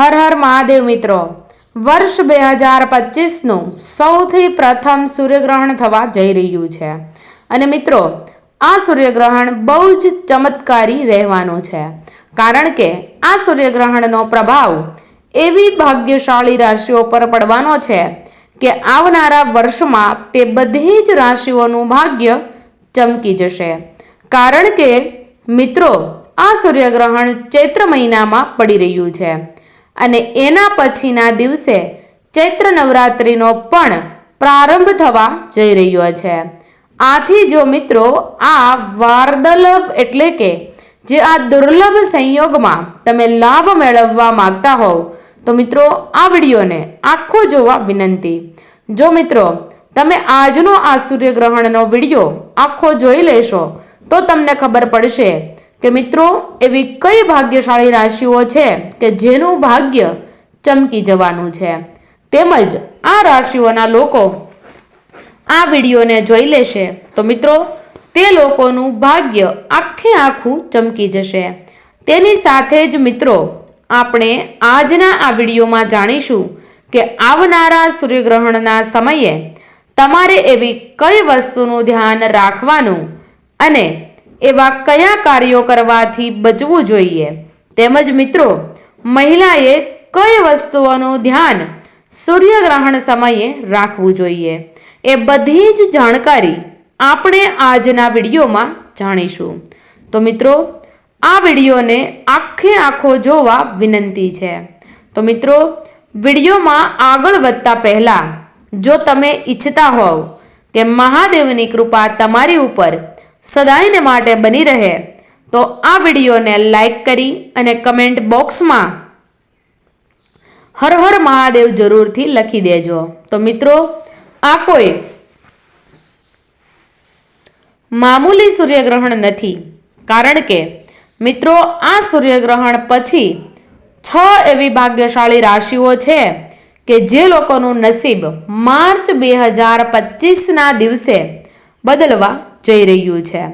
હર હર મહાદેવ મિત્રો. વર્ષ બે હજાર પચીસનું સૌથી પ્રથમ સૂર્યગ્રહણ થવા જઈ રહ્યું છે. અને મિત્રો, આ સૂર્યગ્રહણ બહુ જ ચમત્કારી રહેવાનું છે. કારણ કે આ સૂર્યગ્રહણનો પ્રભાવ એવી ભાગ્યશાળી રાશિઓ પર પડવાનો છે કે આવનારા વર્ષમાં તે બધી જ રાશિઓનું ભાગ્ય ચમકી જશે. કારણ કે મિત્રો, આ સૂર્યગ્રહણ ચૈત્ર મહિનામાં પડી રહ્યું છે. અને એના પછીના દિવસે ચૈત્ર નવરાત્રિનો પણ પ્રારંભ થવા જઈ રહ્યો છે. આથી જો મિત્રો, આ વારદલભ એટલે કે જે આ દુર્લભ સંયોગમાં તમે લાભ મેળવવા માંગતા હોવ, તો મિત્રો, આ વિડીયોને આખો જોવા વિનંતી. જો મિત્રો, તમે આજનો આ સૂર્યગ્રહણનો વીડિયો આખો જોઈ લેશો, તો તમને ખબર પડશે કે મિત્રો, એવી કઈ ભાગ્યશાળી રાશિઓ છે કે જેનું ભાગ્ય ચમકી જવાનું છે? તેમજ આ રાશિઓના લોકો આ વિડીયોને જોઈ લેશે. તો મિત્રો, તે લોકોનું ભાગ્ય આખે આખું ચમકી જશે. તેની સાથે જ મિત્રો, આપણે આજના આ વિડીયોમાં જાણીશું કે આવનારા સૂર્યગ્રહણના સમયે તમારે એવી કઈ વસ્તુનું ધ્યાન રાખવાનું અને એવા કયા કાર્યો કરવાથી બચવું જોઈએ? તેમજ મિત્રો, મહિલાએ કઈ વસ્તુઓનું ધ્યાન સૂર્યગ્રહણ સમયે રાખવું જોઈએ? એ બધી જ જાણકારી આપણે આજના વિડીયોમાં જાણીશું. તો મિત્રો, આ વિડીયોને આખે આખો જોવા વિનંતી છે. તો મિત્રો, વિડીયોમાં આગળ વધતા પહેલાં, જો તમે ઈચ્છતા હોવ કે મહાદેવની કૃપા તમારી ઉપર સદાયને માટે બની રહે. તો આ વિડીયોને લાઈક કરી અને કમેન્ટ બોક્સમાં હર હર મહાદેવ જરૂરથી લખી દેજો. તો મિત્રો, આ કોઈ મામૂલી સૂર્યગ્રહણ નથી. કારણ કે, મિત્રો, આ સૂર્યગ્રહણ પછી છ એવી ભાગ્યશાળી રાશિઓ છે કે જે લોકોનું નસીબ માર્ચ બે હજાર પચીસના દિવસે બદલવા જઈ રહ્યું છે.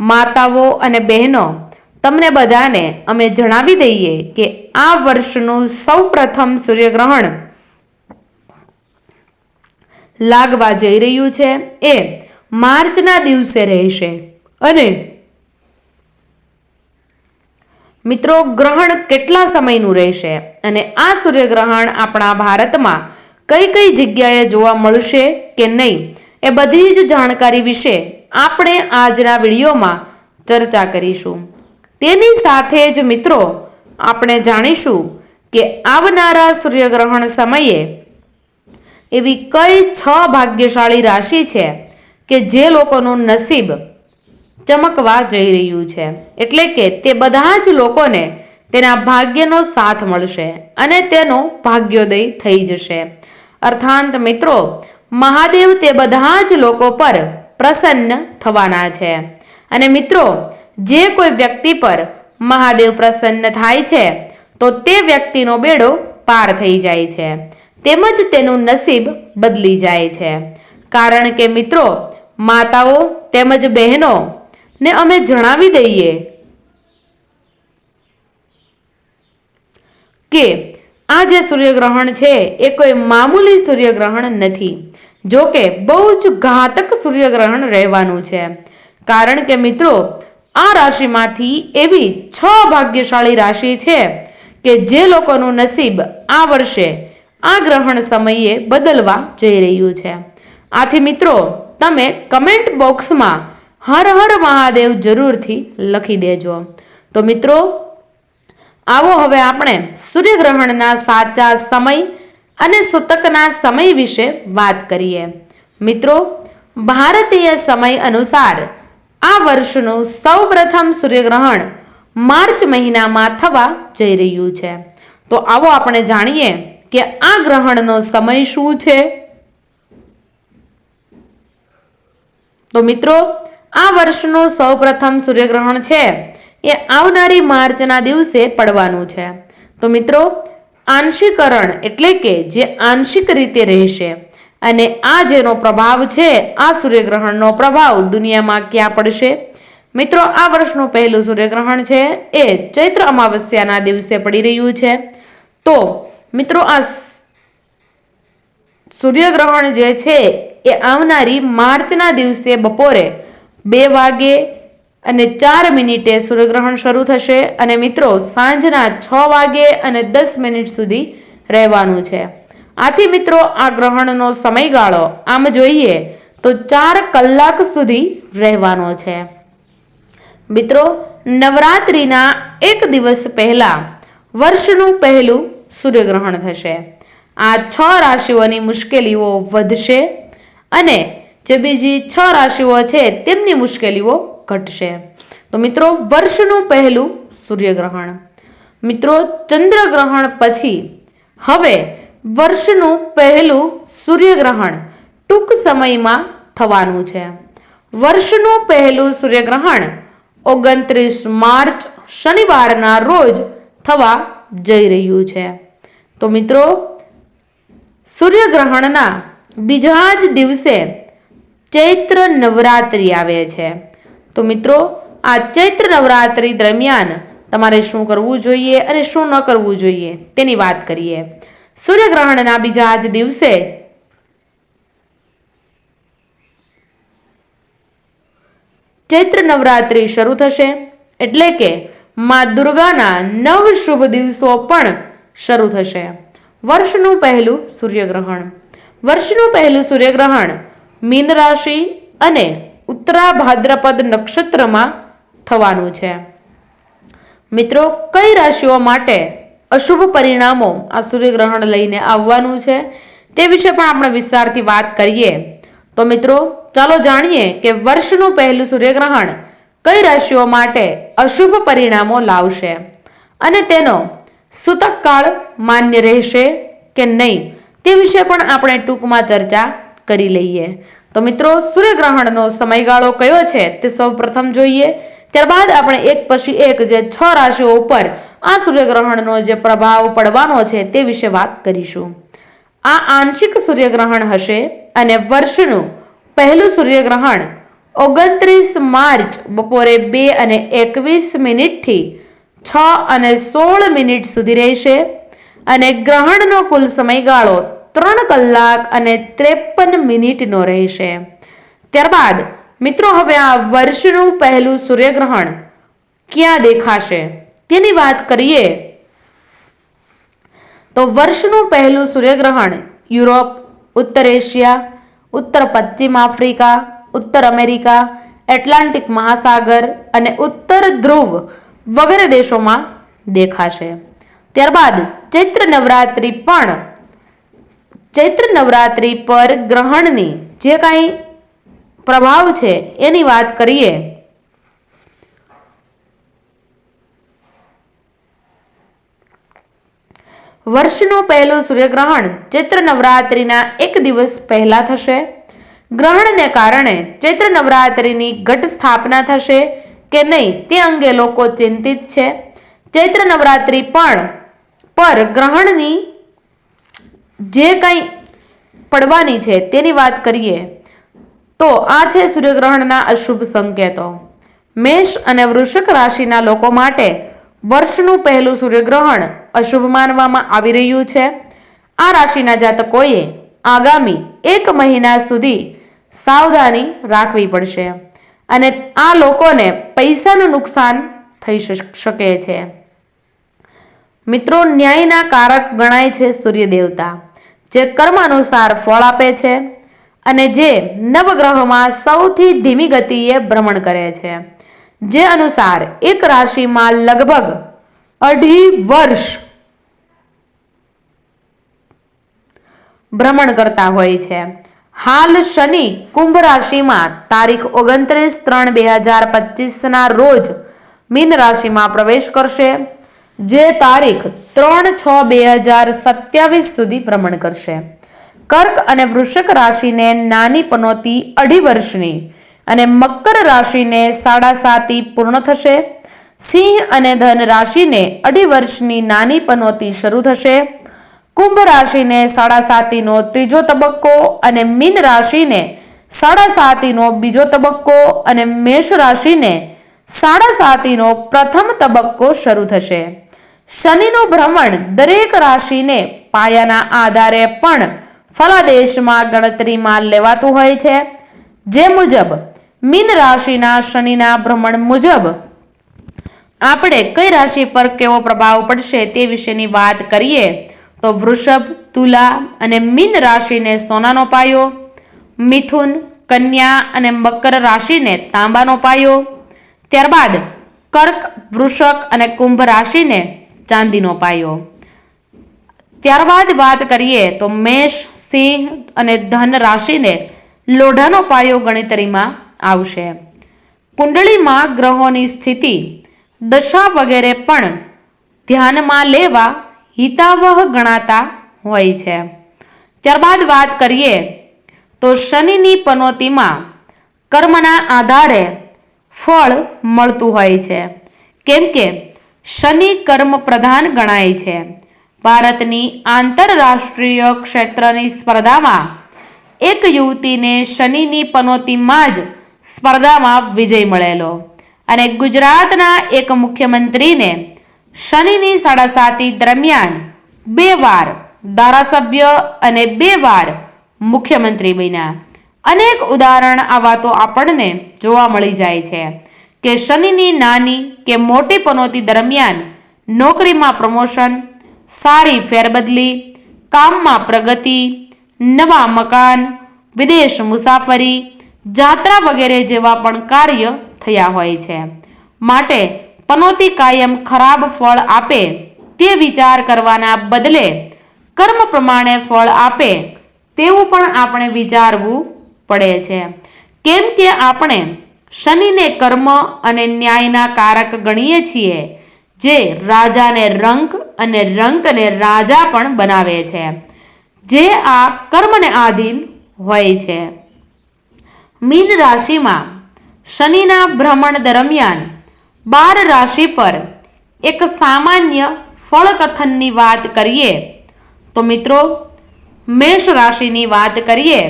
માતાઓ અને બહેનો, તમને બધાને અમે જણાવી દઈએ કે આ વર્ષનું સૌ પ્રથમ સૂર્યગ્રહણ લાગવા જઈ રહ્યું છે. એ માર્ચના દિવસે રહેશે. અને મિત્રો, ગ્રહણ કેટલા સમયનું રહેશે? અને આ સૂર્યગ્રહણ આપણા ભારતમાં કઈ કઈ જગ્યાએ જોવા મળશે કે નહીં? એ બધી જ જાણકારી વિશે આપણે આજના વિડીયોમાં ચર્ચા કરીશું. તેની સાથે જ મિત્રો, આપણે જાણીશું કે આવનારા સૂર્યગ્રહણ સમયે એવી કઈ છ ભાગ્યશાળી રાશિ છે કે જે લોકોનું નસીબ ચમકવા જઈ રહ્યું છે. એટલે કે તે બધા જ લોકોને તેના ભાગ્યનો સાથ મળશે અને તેનો ભાગ્યોદય થઈ જશે. અર્થાંત મિત્રો, મહાદેવ તે બધા જ લોકો પર પ્રસન્ન થવાના છે. અને મિત્રો, જે કોઈ વ્યક્તિ પર મહાદેવ પ્રસન્ન થાય છે, તો તે વ્યક્તિનો બેડો પાર થઈ જાય છે. તેમજ તેનું નસીબ બદલી જાય છે. કારણ કે મિત્રો, માતાઓ તેમજ બહેનો ને અમે જણાવી દઈએ કે આ જે સૂર્યગ્રહણ છે, એ કોઈ મામૂલી સૂર્યગ્રહણ નથી. જો કે બહુ જ ઘાતક સૂર્યગ્રહણ રહેવાનું છે. કારણ કે મિત્રો, આ રાશિમાંથી એવી છ ભાગ્યશાળી રાશિ છે કે જે લોકોનું નસીબ આ વર્ષે આ ગ્રહણ સમયે બદલવા જઈ રહ્યું છે. આથી મિત્રો, તમે કમેન્ટ બોક્સમાં હર હર મહાદેવ જરૂરથી લખી દેજો. તો મિત્રો, આવો હવે આપણે સૂર્યગ્રહણના સાચા સમય અને સૂતકના સમય વિશે વાત કરીએ. મિત્રો, ભારતીય સમય અનુસાર આ વર્ષનું સૌ પ્રથમ સૂર્યગ્રહણ માર્ચ મહિનામાં થવા જઈ રહ્યું છે. તો આવો આપણે જાણીએ કે આ ગ્રહણનો સમય શું છે? તો મિત્રો, આ વર્ષનું સૌ પ્રથમ સૂર્યગ્રહણ છે એ આવનારી માર્ચના દિવસે પડવાનું છે. તો મિત્રો આંશિકરણ એટલે કે જે આંશિક રીતે રહેશે. અને આ જેનો પ્રભાવ છે, આ સૂર્યગ્રહણનો પ્રભાવ દુનિયામાં ક્યાં પડશે? મિત્રો, આ વર્ષનું પહેલું સૂર્યગ્રહણ છે, એ ચૈત્ર અમાવસ્યાના દિવસે પડી રહ્યું છે. તો, મિત્રો, આ સૂર્યગ્રહણ જે છે, એ આવનારી માર્ચના દિવસે બપોરે બે વાગે અને ચાર મિનિટે સૂર્યગ્રહણ શરૂ થશે અને મિત્રો, સાંજના છ વાગે અને દસ મિનિટ સુધી રહેવાનું છે. આથી મિત્રો, આ ગ્રહણનો સમયગાળો આમ જોઈએ તો ચાર કલાક સુધી રહેવાનો છે. મિત્રો, નવરાત્રિના એક દિવસ પહેલા વર્ષનું પહેલું સૂર્યગ્રહણ થશે. આ છ રાશિઓની મુશ્કેલીઓ વધશે અને જે બીજી છ રાશિઓ છે, તેમની મુશ્કેલીઓ ઘટશે. તો મિત્રો, વર્ષનું પહેલું સૂર્યગ્રહણ. મિત્રો, ચંદ્રગ્રહણ પછી હવે વર્ષનું પહેલું સૂર્યગ્રહણ ટૂંક સમયમાં થવાનું છે. વર્ષનું પહેલું સૂર્યગ્રહણ ઓગણત્રીસ માર્ચ શનિવારના રોજ થવા જઈ રહ્યું છે. તો મિત્રો, સૂર્યગ્રહણના બીજા જ દિવસે ચૈત્ર નવરાત્રિ આવે છે. તો મિત્રો, આ ચૈત્ર નવરાત્રિ દરમિયાન તમારે શું કરવું જોઈએ અને શું ન કરવું જોઈએ તેની વાત કરીએ. સૂર્યગ્રહણના બીજા જ દિવસે ચૈત્ર નવરાત્રિ શરૂ થશે એટલે કે મા દુર્ગાના નવ શુભ દિવસો પણ શરૂ થશે. વર્ષનું પહેલું સૂર્યગ્રહણ. વર્ષનું પહેલું સૂર્યગ્રહણ મીન રાશિ અને ઉત્તરા ભાદ્રપદ નક્ષત્રમાં થવાનું છે. મિત્રો, કઈ રાશિઓ માટે અશુભ પરિણામો આ સૂર્યગ્રહણ લઈને આવવાનું છે તે વિશે પણ આપણે વિસ્તારથી વાત કરીએ. તો મિત્રો, ચાલો જાણીએ કે વર્ષનું પહેલું સૂર્યગ્રહણ કઈ રાશિઓ માટે અશુભ પરિણામો લાવશે અને તેનો સૂતક કાળ માન્ય રહેશે કે નહીં તે વિશે પણ આપણે ટૂંકમાં ચર્ચા કરી લઈએ. તો મિત્રો, સૂર્યગ્રહણનો સમયગાળો કયો છે તે સૌ પ્રથમ જોઈએ. ત્યારબાદ આપણે એક પછી એક જે છ રાશિઓ ઉપર આ સૂર્યગ્રહણનો જે પ્રભાવ પડવાનો છે તે વિશે વાત કરીશું. આ આંશિક સૂર્યગ્રહણ હશે અને વર્ષનું પહેલું સૂર્યગ્રહણ ઓગણત્રીસ માર્ચ બપોરે બે અને એકવીસ મિનિટથી છ અને સોળ મિનિટ સુધી રહેશે. અને ગ્રહણનો કુલ સમયગાળો ત્રણ કલાક અને ત્રેપન મિનિટનો રહેશે. ત્યારબાદ, મિત્રો, હવે આ વર્ષનું પહેલું સૂર્યગ્રહણ ક્યાં દેખાશે? તેની વાત કરીએ. તો વર્ષનું પહેલું સૂર્યગ્રહણ યુરોપ, ઉત્તર એશિયા, ઉત્તર પશ્ચિમ આફ્રિકા, ઉત્તર અમેરિકા, એટલાન્ટિક મહાસાગર અને ઉત્તર ધ્રુવ વગેરે દેશોમાં દેખાશે. ત્યારબાદ, ચૈત્ર નવરાત્રિ પણ ચૈત્ર નવરાત્રિ પર ગ્રહણની જે કાંઈ પ્રભાવ છે, એની વાત કરીએ. વર્ષનું પહેલું સૂર્યગ્રહણ ચૈત્ર નવરાત્રિના એક દિવસ પહેલા થશે. ગ્રહણને કારણે ચૈત્ર નવરાત્રિની ઘટ સ્થાપના થશે કે નહીં તે અંગે લોકો ચિંતિત છે. ચૈત્ર નવરાત્રિ પણ, પર ગ્રહણની જે કંઈ પડવાની છે તેની વાત કરીએ, તો આ છે સૂર્યગ્રહણના અશુભ સંકેતો. મેષ અને વૃષક રાશિના લોકો માટે વર્ષનું પહેલું સૂર્યગ્રહણ અશુભ માનવામાં આવી રહ્યું છે. આ રાશિના જાતકોએ આગામી એક મહિના સુધી સાવધાની રાખવી પડશે અને આ લોકોને પૈસાનું નુકસાન થઈ શકે છે. મિત્રો, ન્યાયના કારક ગણાય છે સૂર્ય દેવતા જે કર્મ અનુસાર ફળ આપે છે અને જે નવગ્રહમાં સૌથી ધીમી ગતિએ ભ્રમણ કરે છે. જે અનુસાર એક રાશિમાં લગભગ અઢી વર્ષ ભ્રમણ કરતા હોય છે. હાલ શનિ કુંભ રાશિમાં તારીખ ઓગણત્રીસ ત્રણ બે હજાર પચીસના રોજ મીન રાશિમાં પ્રવેશ કરશે. જે તારીખ ત્રણ છ બે હજાર સત્યાવીસ સુધી ભ્રમણ કરશે. કર્ક અને વૃષક રાશિને નાની પનોતી અઢી વર્ષની અને મકર રાશિને સાડા સાતી પૂર્ણ થશે. સિંહ અને ધન રાશિને અઢી વર્ષની નાની પનોતી શરૂ થશે. કુંભ રાશિને સાડા સાતીનો ત્રીજો તબક્કો અને મીન રાશિને સાડા સાતીનો બીજો તબક્કો અને મેષ રાશિને સાડા સાતીનો પ્રથમ તબક્કો શરૂ થશે. શનિનું ભ્રમણ દરેક રાશિને પાયાના આધારે પણ ફલાદેશમાં ગણતરીમાં લેવાતું હોય છે. જે મુજબ, મીન રાશિના શનિના ભ્રમણ મુજબ આપણે કઈ રાશિ પર કેવો પ્રભાવ પડશે તે વિશેની વાત કરીએ તો વૃષભ, તુલા અને મીન રાશિને સોનાનો પાયો, મિથુન, કન્યા અને મકર રાશિને તાંબાનો પાયો, ત્યારબાદ કર્ક, વૃષક અને કુંભ રાશિને ચાંદીનો પાયો. ત્યારબાદ વાત કરીએ તો મેષ, સિંહ અને ધન રાશિને લોઢાનો પાયો ગણતરીમાં આવશે. કુંડળીમાં ગ્રહોની સ્થિતિ, દશા વગેરે પણ ધ્યાનમાં લેવા હિતાવહ ગણાતા હોય છે. ત્યારબાદ વાત કરીએ તો શનિની પનોતીમાં કર્મના આધારે ફળ મળતું હોય છે. કેમ કે શનિ કર્મ પ્રધાન ગણાય છે. ભારતની આંતરરાષ્ટ્રીય ક્ષેત્રની સ્પર્ધામાં એક યુવતીને શનિની પનોતીમાં જ સ્પર્ધામાં વિજય મળેલો અને ગુજરાતના એક મુખ્યમંત્રીને શનિની સાડાસાતી દરમિયાન બે વાર ધારાસભ્ય અને બે વાર મુખ્યમંત્રી બન્યા. અનેક ઉદાહરણ આવા તો આપણને જોવા મળી જાય છે. કે શનિની નાની કે મોટી પનોતી દરમિયાન નોકરીમાં પ્રમોશન, સારી ફેરબદલી, કામમાં પ્રગતિ, નવા મકાન, વિદેશ મુસાફરી, જાત્રા વગેરે જેવા પણ કાર્ય થયા હોય છે. માટે પનોતી કાયમ ખરાબ ફળ આપે તે વિચાર કરવાના બદલે કર્મ પ્રમાણે ફળ આપે તેવું પણ આપણે વિચારવું પડે છે. કેમ કે આપણે શનિને કર્મ અને ન્યાયના કારક ગણીએ છીએ, જે રાજાને રંક અને રંકને રાજા પણ બનાવે છે, જે આ કર્મને આધીન હોય છે. મીન રાશિમાં શનિના ભ્રમણ દરમિયાન બાર રાશિ પર એક સામાન્ય ફળકથનની વાત કરીએ, તો મિત્રો, મેષ રાશિની વાત કરીએ,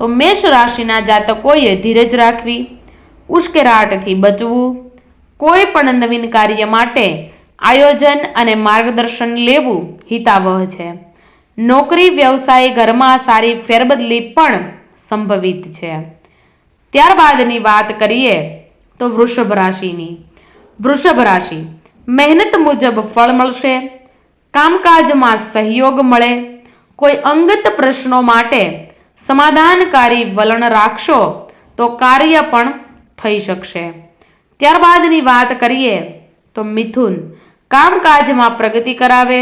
તો મેષ રાશિના જાતકોએ ધીરજ રાખવી ઉશ્કેરાટથી બચવું. કોઈ પણ નવીન કાર્ય માટે આયોજન અને માર્ગદર્શન લેવું હિતાવહ છે. નોકરી, વ્યવસાય, ઘરમાં સારી ફેરબદલી પણ સંભવિત છે. ત્યારબાદની વાત કરીએ તો વૃષભ રાશિની. વૃષભ રાશિ, મહેનત મુજબ ફળ મળશે, કામકાજમાં સહયોગ મળે, કોઈ અંગત પ્રશ્નો માટે સમાધાનકારી વલણ રાખશો, તો કાર્ય પણ થઈ શકશે. ત્યારબાદની વાત કરીએ તો મિથુન કામકાજમાં પ્રગતિ કરાવે,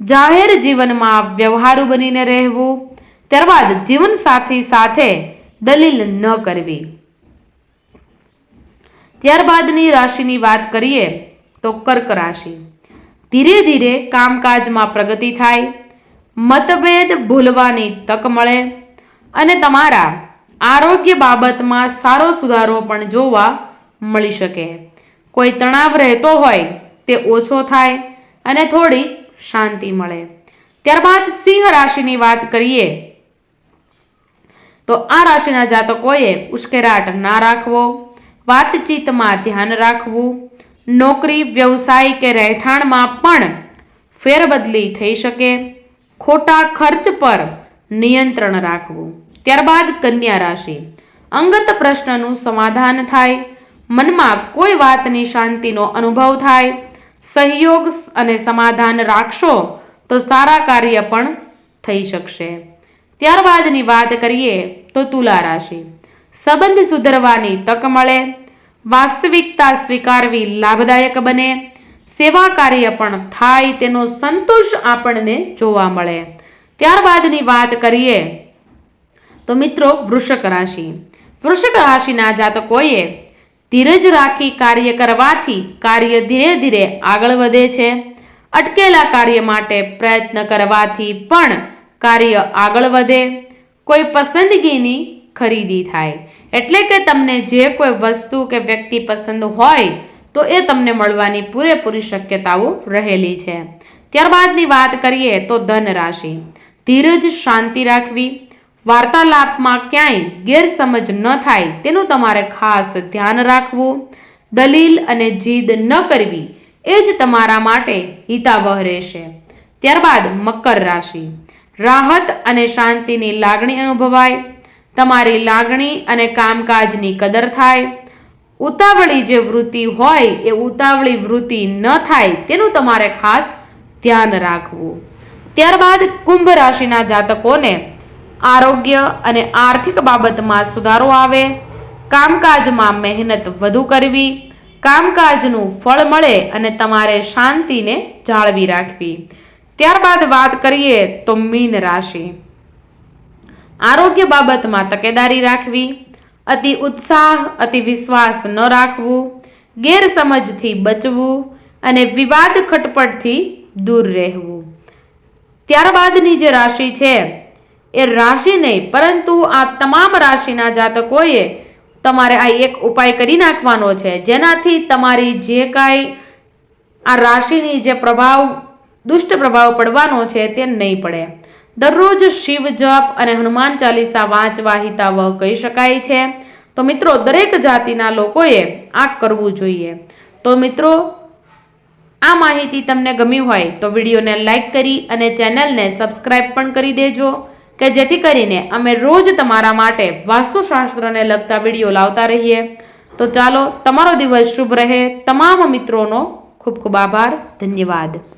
જાહેર જીવનમાં વ્યવહારુ બનીને રહેવું, ત્યારબાદ જીવનસાથી સાથે દલીલ ન કરવી. ત્યારબાદની રાશિની વાત કરીએ તો કર્ક રાશિ. ધીરે ધીરે કામકાજમાં પ્રગતિ થાય, મતભેદ ભૂલવાની તક મળે અને તમારા આરોગ્ય બાબતમાં સારો સુધારો પણ જોવા મળી શકે. કોઈ તણાવ રહેતો હોય તે ઓછો થાય અને થોડી શાંતિ મળે. ત્યારબાદ સિંહ રાશિની વાત કરીએ તો આ રાશિના જાતકોએ ઉશ્કેરાટ ના રાખવો, વાતચીતમાં ધ્યાન રાખવું, નોકરી, વ્યવસાય કે રહેઠાણમાં પણ ફેરબદલી થઈ શકે. ખોટા ખર્ચ પર નિયંત્રણ રાખવું. ત્યારબાદ કન્યા રાશિ. અંગત પ્રશ્નનું સમાધાન થાય. મનમાં કોઈ વાતની શાંતિનો અનુભવ થાય. સહયોગ અને સમાધાન રાખશો તો સારા કાર્ય પણ થઈ શકશે. ત્યારબાદની વાત કરીએ તો તુલા રાશિ. સંબંધ સુધરવાની તક મળે. વાસ્તવિકતા સ્વીકારવી લાભદાયક બને. સેવા કાર્ય પણ થાય તેનો સંતોષ આપણને જોવા મળે. ત્યારબાદની વાત કરીએ તો મિત્રો, વૃષક રાશિ. વૃષક રાશિના જાતકોએ ધીરજ રાખી કાર્ય કરવાથી કાર્ય ધીરે ધીરે આગળ વધે છે. અટકેલા કાર્ય માટે પ્રયત્ન કરવાથી પણ કાર્ય આગળ વધે. કોઈ પસંદગીની ખરીદી થાય. એટલે કે તમને જે કોઈ વસ્તુ કે વ્યક્તિ પસંદ હોય, તો એ તમને મળવાની પૂરેપૂરી શક્યતાઓ રહેલી છે. ત્યારબાદની વાત કરીએ તો ધન રાશિ ધીરજ, શાંતિ રાખવી. વાર્તાલાપમાં ક્યાંય ગેરસમજ ન થાય તેનું તમારે ખાસ ધ્યાન રાખવું. દલીલ અને જીદ ન કરવી એ જ તમારા માટે હિતાવહ રહેશે. ત્યારબાદ મકર રાશિ. રાહત અને શાંતિની લાગણી અનુભવાય. તમારી લાગણી અને કામકાજની કદર થાય. ઉતાવળી જે વૃત્તિ હોય એ ઉતાવળી વૃત્તિ ન થાય તેનું તમારે ખાસ ધ્યાન રાખવું. ત્યારબાદ કુંભ રાશિના જાતકોને આરોગ્ય અને આર્થિક બાબતમાં સુધારો આવે, કામકાજમાં મહેનત વધુ કરવી, કામકાજનું ફળ મળે અને તમારે શાંતિને જાળવી રાખવી. ત્યારબાદ વાત કરીએ તો મીન રાશિ. આરોગ્ય બાબતમાં તકેદારી રાખવી, અતિ ઉત્સાહ, અતિ વિશ્વાસ ન રાખવું, ગેરસમજથી બચવું અને વિવાદ ખટપટથી દૂર રહેવું. ત્યારબાદની જે રાશિ છે એ રાશિ નહીં, પરંતુ આ તમામ રાશિના જાતકોએ તમારે આ એક ઉપાય કરી નાખવાનો છે, જેનાથી તમારી જે કાંઈ આ રાશિની જે પ્રભાવ, દુષ્ટ પ્રભાવ પડવાનો છે તે નહીં પડે. દરરોજ શિવ જપ અને હનુમાન ચાલીસા વાંચવા હિતાવહ કહી શકાય છે. તો મિત્રો, દરેક જાતિના લોકોએ આ કરવું જોઈએ. તો મિત્રો, આ માહિતી તમને ગમી હોય તો વિડીયોને લાઈક કરી અને ચેનલને સબસ્ક્રાઈબ પણ કરી દેજો. કે જેથી કરીને અમે રોજ તમારા માટે વાસ્તુશાસ્ત્રને લગતા વીડિયો લાવતા રહીએ. તો ચાલો, તમારો દિવસ શુભ રહે. તમામ મિત્રોનો ખૂબ ખૂબ આભાર. ધન્યવાદ.